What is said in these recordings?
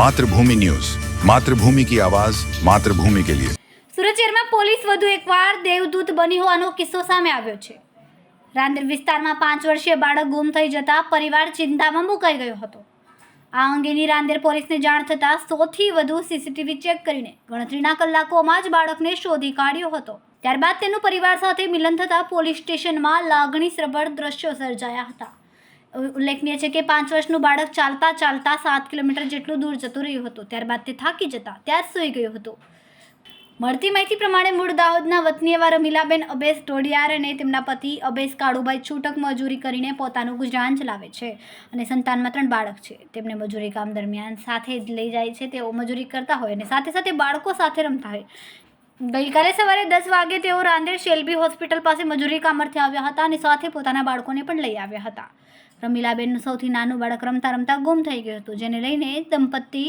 Mathrubhumi news. Mathrubhumi કી આવાઝ માતૃભૂમિ કે લિયે. સુરત શહેરમાં પોલીસ વધુ એકવાર દેવદૂત બની હોવાનો કિસ્સો સામે આવ્યો છે. રાંદેર વિસ્તારમાં પાંચ વર્ષીય બાળક ગુમ થઈ જતા પરિવાર ચિંતામાં મુકાઈ ગયો હતો. આ અંગેની રાંદેર પોલીસને જાણ થતાં સોથી વધુ સીસીટીવી ચેક કરીને ગણતરીના કલાકોમાં જ બાળકને શોધી કાઢ્યો હતો. ત્યારબાદ તેનું પરિવાર સાથે મિલન થતાં પોલીસ સ્ટેશનમાં લાગણી લાગણીસભર દ્રશ્યો સર્જાયા હતા. ઉલ્લેખનીય છે કે પાંચ વર્ષનું બાળક ચાલતા ચાલતા સાત કિલોમીટર જેટલું દૂર જતું રહ્યું હતું. ત્યારબાદ તે થાકી જતા ત્યાં જ સૂઈ ગયું હતું. મળતી માહિતી પ્રમાણે મૂળ દાહોદના વતની એવા રમીલાબેન અબેસ ઢોડિયાર અને તેમના પતિ અબેસ કાળુભાઈ છૂટક મજૂરી કરીને પોતાનું ગુજરાન ચલાવે છે અને સંતાનમાં ત્રણ બાળક છે. તેમને મજૂરી કામ દરમિયાન સાથે જ લઈ જાય છે. તેઓ મજૂરી કરતા હોય અને સાથે સાથે બાળકો સાથે રમતા હોય. ગઈકાલે સવારે દસ વાગે તેઓ રાંદેર શેલ્બી હોસ્પિટલ પાસે મજૂરી કામરથી આવ્યા હતા અને સાથે પોતાના બાળકોને પણ લઈ આવ્યા હતા. રમીલાબેનનું સૌથી નાનું બાળક રમતા રમતા ગુમ થઈ ગયું હતું, જેને લઈને દંપતી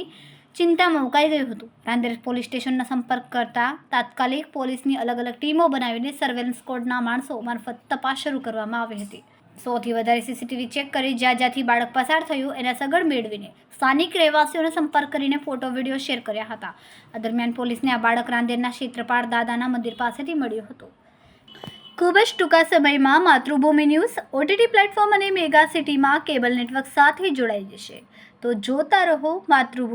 ચિંતામાં મુકાઈ ગયું હતું. રાંદેર પોલીસ સ્ટેશનના સંપર્ક કરતા તાત્કાલિક પોલીસની અલગ અલગ ટીમો બનાવીને સર્વેલન્સ કોડના માણસો મારફત તપાસ શરૂ કરવામાં આવી હતી. સૌથી વધારે સીસીટીવી ચેક કરી જ્યાં જ્યાંથી બાળક પસાર થયું, એના સગડ મેળવીને સ્થાનિક રહેવાસીઓનો સંપર્ક કરીને ફોટો વીડિયો શેર કર્યા હતા. આ દરમિયાન પોલીસને આ બાળક રાંદેરના ક્ષેત્રપાળ દાદાના મંદિર પાસેથી મળ્યું હતું. ખૂબ જ ટૂંકા સમયમાં માતૃભૂમિ ન્યૂઝ ઓટીટી પ્લેટફોર્મ અને મેગા સિટીમાં કેબલ નેટવર્ક સાથે જોડાઈ જશે. તો જોતા રહો માતૃભૂમિ